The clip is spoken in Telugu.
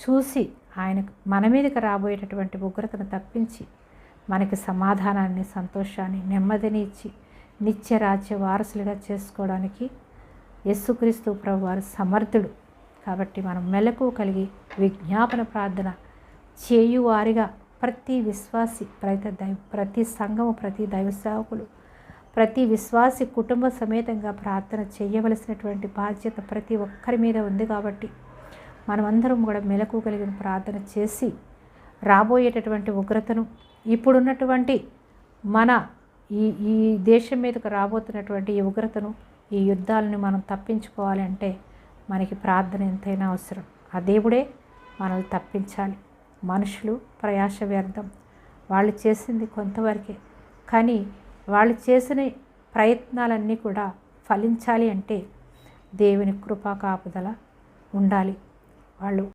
చూసి ఆయన మన మీదకి రాబోయేటటువంటి ఉగ్రతను తప్పించి మనకి సమాధానాన్ని సంతోషాన్ని నెమ్మదిని ఇచ్చి నిత్య రాజ్య వారసులుగా చేసుకోవడానికి యస్సుక్రీస్తు ప్రభు వారు సమర్థుడు. కాబట్టి మనం మెలకు కలిగి విజ్ఞాపన ప్రార్థన చేయువారిగా ప్రతి విశ్వాసి ప్రతి దైవ ప్రతి సంఘము ప్రతి దైవ సేవకులు ప్రతి విశ్వాసి కుటుంబ సమేతంగా ప్రార్థన చేయవలసినటువంటి బాధ్యత ప్రతి ఒక్కరి మీద ఉంది కాబట్టి మనమందరం కూడా మెలకు కలిగిన ప్రార్థన చేసి రాబోయేటటువంటి ఉగ్రతను ఇప్పుడున్నటువంటి మన ఈ ఈ దేశం మీదకు రాబోతున్నటువంటి ఈ ఉగ్రతను ఈ యుద్ధాలను మనం తప్పించుకోవాలి అంటే మనకి ప్రార్థన ఎంతైనా అవసరం. ఆ దేవుడే మనల్ని తప్పించాలి. మనుషులు ప్రయాస వ్యర్థం. వాళ్ళు చేసింది కొంతవరకే. కానీ వాళ్ళు చేసిన ప్రయత్నాలన్నీ కూడా ఫలించాలి అంటే దేవుని కృపా కాపుదల ఉండాలి. వాళ్ళు